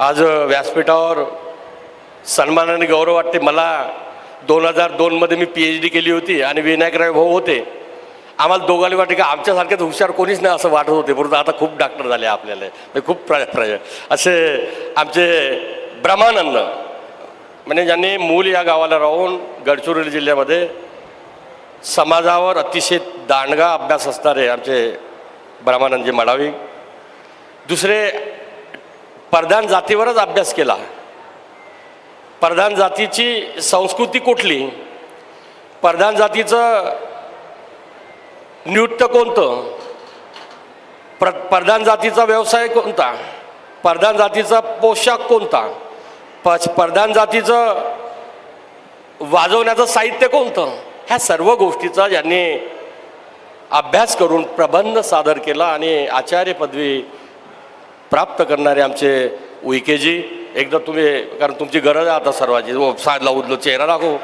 आज व्यासपीठावर सन्मानाने गौरव वाटते. मला दोन हजार दोनमध्ये मी पी एच डी केली होती आणि विनायकराव भाऊ होते. आम्हाला दोघांनी वाटते की आमच्यासारख्याच हुशार कोणीच नाही असं वाटत होते. परंतु आता खूप डॉक्टर झाले आपल्याला. खूप प्र प्र असे आमचे ब्रह्मानंद म्हणजे ज्यांनी मूल या गावाला राहून गडचिरोली जिल्ह्यामध्ये समाजावर अतिशय दांडगा अभ्यास असणारे आमचे ब्रह्मानंदजी मडावी. दुसरे प्रधान जातीवरच अभ्यास केला. प्रधान जातीची संस्कृती कुठली? प्रधान जातीचं नृत्य कोणतं? प्र प्रधान जातीचा व्यवसाय कोणता? प्रधान जातीचा पोशाख कोणता? प प्रधान जातीचं वाजवण्याचं साहित्य कोणतं? ह्या सर्व गोष्टीचा यांनी अभ्यास करून प्रबंध सादर केला आणि आचार्य पदवी प्राप्त करणारे आमचे उईकेजी एकदा तुम्ही कारण तुमची गरज आहे आता सर्वांची. हो, साधला उदलो चेहरा दाखव.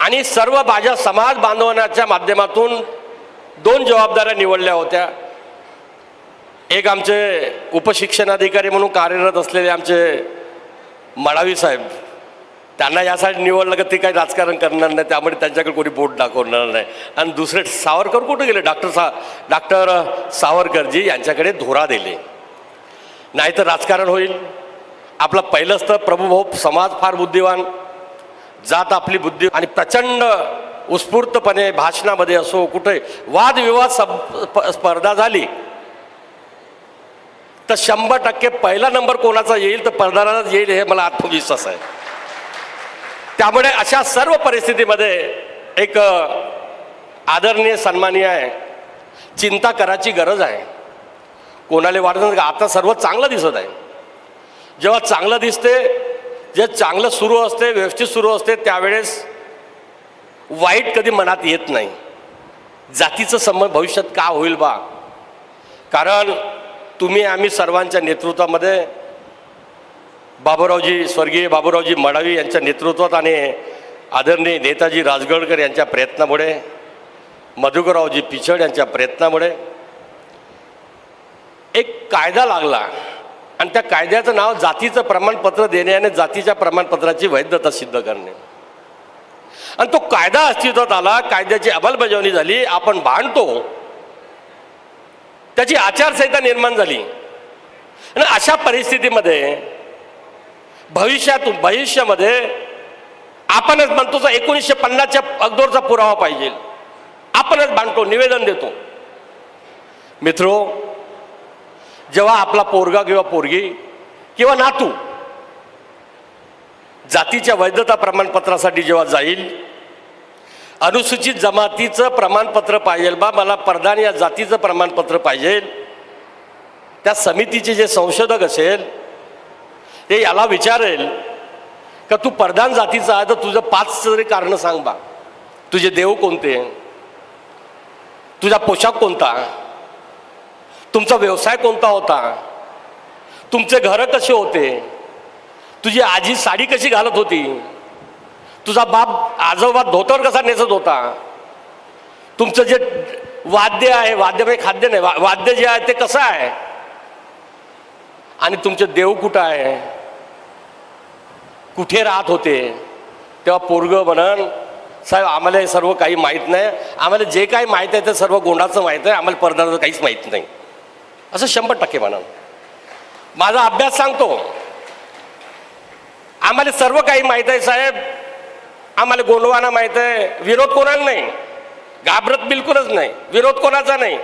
आणि सर्व माझ्या समाज बांधवण्याच्या माध्यमातून दोन जबाबदाऱ्या निवडल्या होत्या. एक आमचे उपशिक्षणाधिकारी म्हणून कार्यरत असलेले आमचे मडावी साहेब. त्यांना यासाठी निवडलं का ते काही राजकारण करणार नाही त्यामुळे त्यांच्याकडे कोणी बोट दाखवणार नाही. आणि दुसरे सावरकर कुठे गेले? डॉक्टर सा डॉक्टर सावरकरजी यांच्याकडे धोरा दिले. नाहीतर राजकारण होईल. आपलं पहिलंच तर प्रभूभाऊ समाज फार बुद्धिवान. जात आपली बुद्धी आणि प्रचंड उत्स्फूर्तपणे भाषणामध्ये असो कुठे वादविवाद सब- स्पर्धा झाली. तर शंभर टक्के पहिला नंबर कोणाचा येईल? तर पडदारालाच येईल हे मला आत्मविश्वास आहे. त्यामुळे अशा सर्व परिस्थितीमध्ये एक आदरणीय सन्मानीय आहे. चिंता करायची गरज आहे. कोणाला वाटत नाही का आता सर्व चांगलं दिसत आहे. जेव्हा चांगलं दिसते जे चांगलं सुरू असते व्यवस्थित सुरू असते त्यावेळेस वाईट कधी मनात येत नाही. जातीचं संबंध भविष्यात का होईल बा? कारण तुम्ही आम्ही सर्वांच्या नेतृत्वामध्ये बाबूरावजी स्वर्गीय बाबूरावजी मडावी यांच्या नेतृत्वात आणि आदरणीय नेताजी राजगडकर यांच्या प्रयत्नामुळे मधुकररावजी पिचड यांच्या प्रयत्नामुळे एक कायदा लागला. आणि त्या कायद्याचं नाव जातीचं प्रमाणपत्र देणे आणि जातीच्या प्रमाणपत्राची वैधता सिद्ध करणे. आणि तो कायदा अस्तित्वात आला कायद्याची अंमलबजावणी झाली आपण भांडतो. त्याची आचारसंहिता निर्माण झाली. आणि अशा परिस्थितीमध्ये भविष्यातून भविष्यामध्ये आपणच म्हणतो एकोणीसशे पन्नासच्या अगदोरचा पुरावा पाहिजे. आपणच बांधतो निवेदन देतो. मित्रो जेव्हा आपला पोरगा किंवा पोरगी किंवा नातू जातीच्या वैधता प्रमाणपत्रासाठी जेव्हा जाईल अनुसूचित जमातीचं प्रमाणपत्र पाहिजे बा मला प्रधान या जातीचं प्रमाणपत्र पाहिजे त्या समितीचे जे संशोधक असेल ते याला विचारेल का तू प्रधान जातीचा आहे तर तुझं पाच तरी कारण सांग बा. तुझे देव कोणते? तुझा पोशाख कोणता? तुमचा व्यवसाय कोणता होता? तुमचे घरं कसे होते? तुझी आजी साडी कशी घालत होती? तुझा बाप आजोबा धोतर कसा नेसत होता? तुमचं जे वाद्य आहे वाद्य म्हणजे खाद्य नाही वा- वाद्य जे आहे ते कसं आहे? आणि तुमचे देव कुठं आहे? कुठे राहत होते? तेव्हा पोरग म्हणन साहेब आम्हाला हे सर्व काही माहीत नाही. आम्हाला जे काही माहीत आहे ते सर्व गोंडाचं माहीत आहे. आम्हाला परदाचं काहीच माहीत नाही. असं शंभर टक्के म्हणाल. माझा अभ्यास सांगतो. आम्हाला सर्व काही माहीत आहे साहेब. आम्हाला गोंडवाना माहीत आहे. विरोध कोणाला नाही? घाबरत बिलकुलच नाही. विरोध कोणाचा नाही?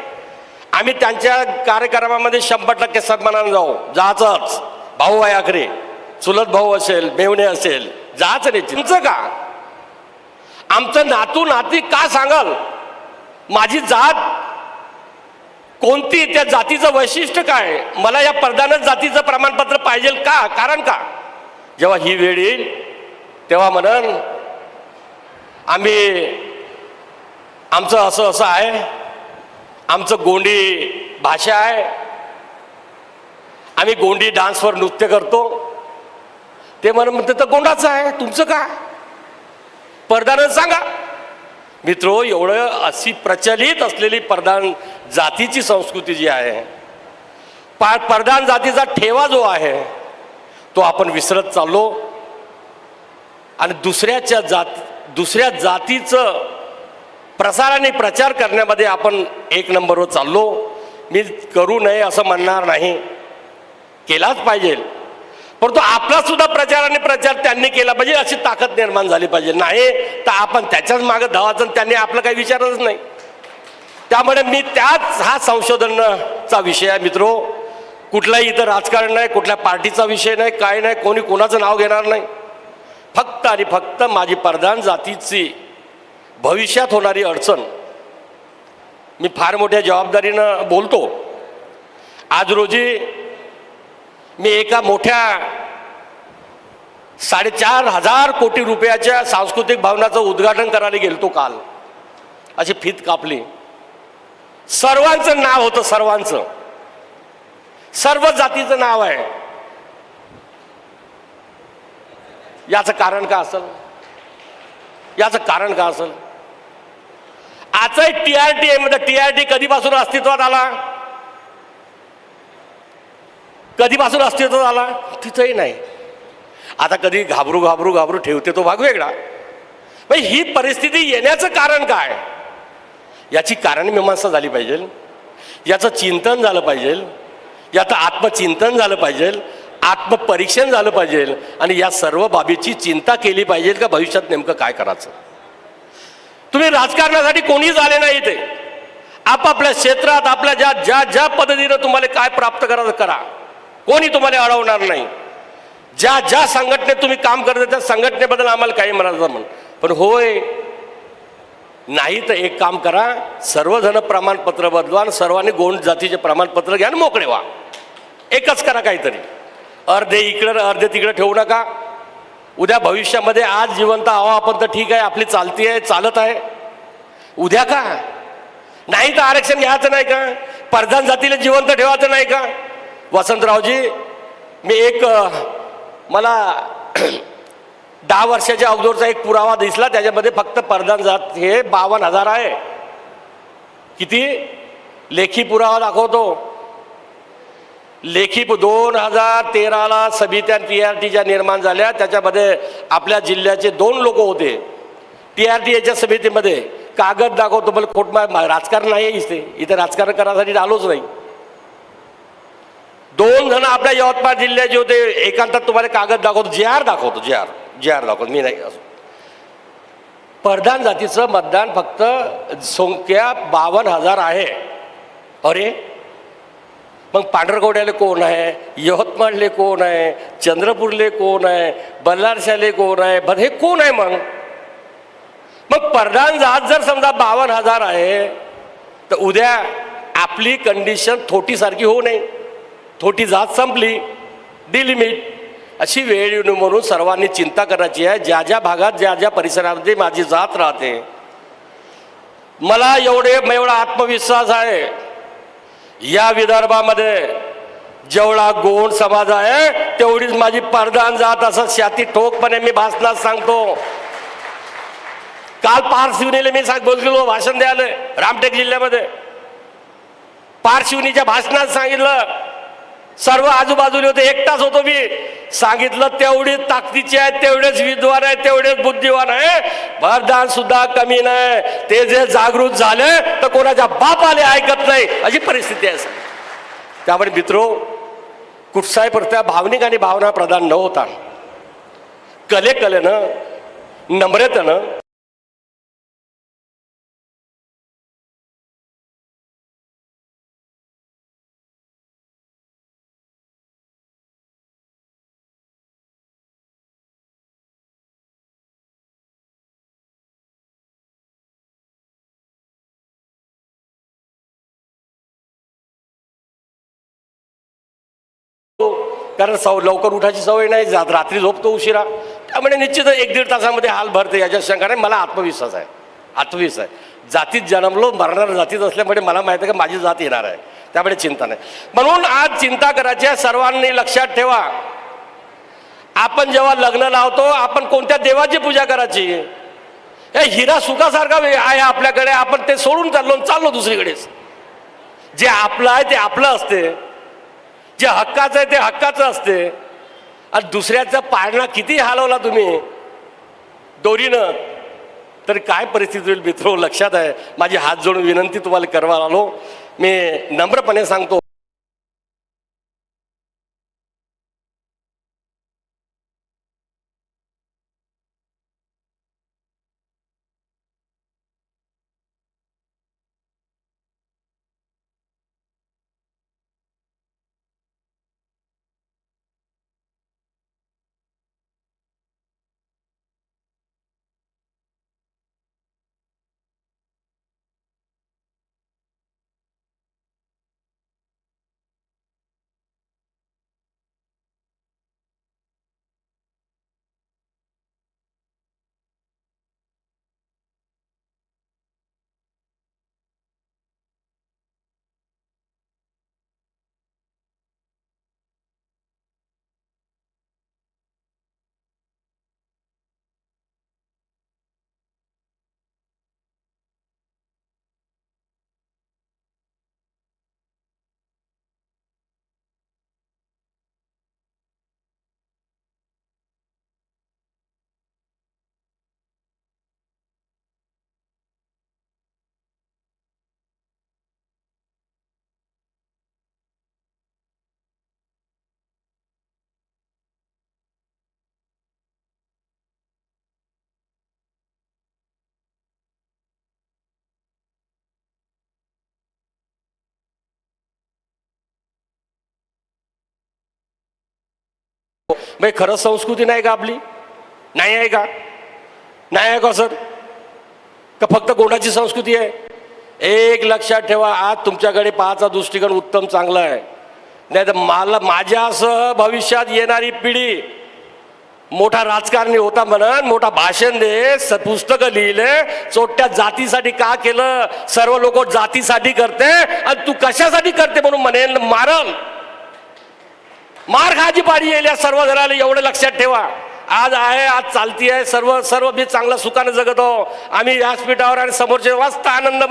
आम्ही त्यांच्या कार्यक्रमामध्ये शंभर टक्के सन्मानानं जाऊ. जाचंच भाऊ आहे आखरे. चुलत भाऊ असेल मेवणे असेल जायचं नाही. तुमचं का? आमचं नातू नाती का सांगाल? माझी जात कोणती? त्या जातीचं वैशिष्ट्य काय? मला या प्रधानच जातीचं प्रमाणपत्र पाहिजे का? कारण का? जेव्हा ही वेळ येईल तेव्हा म्हणन आम्ही आमचं असं असं आहे. आमचं गोंडी भाषा आहे. आम्ही गोंडी डान्सवर नृत्य करतो. ते म्हण म्हणते तर गोंडाचं आहे तुमचं का प्रधान सांगा मित्रो एवढं अशी प्रचलित असलेली प्रधान जातीची संस्कृती जी आहे पा प्रधान जातीचा ठेवा जो आहे तो आपण विसरत चाललो. आणि दुसऱ्याच्या जात दुसऱ्या जातीचं प्रसार आणि प्रचार करण्यामध्ये आपण एक नंबरवर चाललो. मी करू नये असं म्हणणार नाही. केलाच पाहिजे. परंतु आपला सुद्धा प्रचार आणि प्रचार त्यांनी केला पाहिजे अशी ताकद निर्माण झाली पाहिजे. नाही तर आपण त्याच्याच मागे धावायचं त्यांनी आपलं काही विचारच नाही. त्यामुळे मी त्याच हा संशोधनाचा विषय आहे मित्रो. कुठलाही इथं राजकारण नाही कुठल्या पार्टीचा विषय नाही काय नाही कोणी कोणाचं नाव घेणार नाही. फक्त आणि फक्त माझी प्रधान जातीची भविष्यात होणारी अडचण. मी फार मोठ्या जबाबदारीनं बोलतो. आज रोजी मी एका मोठ्या साडेचार हजार कोटी रुपयाच्या सांस्कृतिक भवनाचं उद्घाटन करायला गेलतो काल. अशी फीत कापली. सर्वांचं नाव होतं सर्वांचं. सर्व जातीचं नाव आहे. याचं कारण का असेल? याचं कारण का असेल? आजही टी आर टी मध्ये टी आर टी कधीपासून अस्तित्वात आला? कधीपासून अस्तित्व झाला? तिथंही नाही. आता कधी घाबरू घाबरू घाबरू ठेवते तो भाग वेगळा. मग ही परिस्थिती येण्याचं कारण काय? याची कारण मीमांसा झाली पाहिजे. याचं चिंतन झालं पाहिजे. याचं आत्मचिंतन झालं पाहिजे. आत्मपरीक्षण झालं पाहिजे. आणि या सर्व बाबीची चिंता केली पाहिजे का भविष्यात नेमकं काय करायचं? तुम्ही राजकारणासाठी कोणीच आले नाही इथे. आपापल्या क्षेत्रात आपल्या ज्या ज्या ज्या पद्धतीनं तुम्हाला काय प्राप्त करायचं करा. कोणी तुम्हाला अडवणार नाही. ज्या ज्या संघटनेत तुम्ही काम करता त्या संघटनेबद्दल आम्हाला काही म्हणायचं म्हण पण होय नाही तर एक काम करा सर्वजण प्रमाणपत्र बदलवा आणि सर्वांनी गोंड जातीचे प्रमाणपत्र घ्या आणि मोकळे व्हा. एकच करा काहीतरी. अर्धे इकडं अर्धे तिकडे ठेवू नका. उद्या भविष्यामध्ये आज जिवंत आहो आपण तर ठीक आहे आपली चालती आहे चालत आहे. उद्या का? नाही तर आरक्षण घ्यायचं नाही का? परधान जातीला जिवंत ठेवायचं नाही का? वसंतरावजी मी एक मला दहा वर्षाच्या अगोदरचा एक पुरावा दिसला त्याच्यामध्ये फक्त प्रधान जात हे बावन्न हजार आहे. किती? लेखी पुरावा दाखवतो. लेखी दोन हजार तेराला सबित्या टी आर टी ज्या निर्माण झाल्या त्याच्यामध्ये आपल्या जिल्ह्याचे दोन लोक होते. टी आर टी याच्या समितीमध्ये कागद दाखवतो मला खोट मा- राजकारण नाही आहे इथे. इथे राजकारण करायसाठी आलोच नाही. दोन जण आपल्या यवतमाळ जिल्ह्याचे होते. एकांतात तुम्हाला कागद दाखवतो. जे आर दाखवतो. जे आर. जे आर दाखवतो. मी नाही असो. प्रधान जातीचं मतदान फक्त संख्या बावन्न हजार आहे. अरे? मग पांढरकवड्याले कोण आहे? यवतमाळले कोण आहे? चंद्रपूरले कोण आहे? बल्लारशाले कोण आहे? बर हे कोण आहे मग? मग प्रधान जात जर समजा बावन्न हजार आहे तर उद्या आपली कंडिशन थोटीसारखी होऊ नये. थोटी जात संपली. डिलिमिट अशी वेळ येऊ म्हणून सर्वांनी चिंता करायची आहे. ज्या ज्या भागात ज्या ज्या परिसरामध्ये माझी जात राहते मला एवढे एवढा आत्मविश्वास आहे. या विदर्भामध्ये जेवढा गोंड समाज आहे तेवढीच माझी परदान जात असं शाती ठोकपणे मी भाषणात सांगतो. काल पारशिवनीला मी सांग बोललो भाषण द्यायला रामटेक जिल्ह्यामध्ये. पारशिवनीच्या भाषणात सांगितलं सर्व आजूबाजूला होते. एकटाच होतो मी. सांगितलं तेवढी ताकदीचे आहे तेवढेच विद्वान आहे तेवढेच बुद्धिवान आहे. भरदान सुद्धा कमी नाही. ते जे जागृत झाले तर कोणाच्या बापाले ऐकत नाही. अशी परिस्थिती आहे त्यामुळे मित्रो कुठसाही प्रत्या भावनिक आणि भावना प्रधान न होता कले कलेनं नम्रतेनं कारण सव लवकर उठायची सवय नाही जात रात्री झोपतो उशिरा. त्यामुळे निश्चित एक दीड तासामध्ये हाल भरते याच्या शंका नाही मला आत्मविश्वास आहे. आत्मविश्वास आहे. जातीत जन्मलो मरणार जातीत असल्यामुळे मला माहिती आहे की माझी जात येणार आहे. त्यामुळे चिंता नाही. म्हणून आज चिंता करायची आहे सर्वांनी लक्षात ठेवा. आपण जेव्हा लग्न लावतो आपण कोणत्या देवाची पूजा करायची? हे हिरा सुखासारखा वे- आहे आपल्याकडे आपण ते सोडून चाललो चाललो दुसरीकडेच. जे आपलं आहे ते आपलं असते. जे हक्काचं आहे ते हक्काचं असते. आणि दुसऱ्याचा पाळणा किती हलवला तुम्ही दोरीनं तर काय परिस्थिती होईल मित्र लक्षात आहे. माझी हात जोडून विनंती तुम्हाला करवा आलो. मी नम्रपणे सांगतो म्हणजे खरं संस्कृती नाही का आपली? नाही आहे का? नाही आहे का सर? का फक्त गोंडाची संस्कृती आहे? एक लक्षात ठेवा आज तुमच्याकडे पाहाचा दृष्टिकोन उत्तम चांगला आहे. नाही तर मला माझ्यासह भविष्यात येणारी पिढी मोठा राजकारणी होता म्हणून मोठा भाषण दे स पुस्तकं लिहिले चोट्या जातीसाठी का केलं? सर्व लोक जातीसाठी करते आणि तू कशासाठी करते म्हणून म्हणेल मारल. मार खायची पाडी येईल या सर्व घराला एवढं लक्षात ठेवा. आज आहे आज चालती आहे सर्व सर्व मी चांगला सुखाने जगत. आहो आम्ही व्यासपीठावर आणि समोरचे वाचता आनंद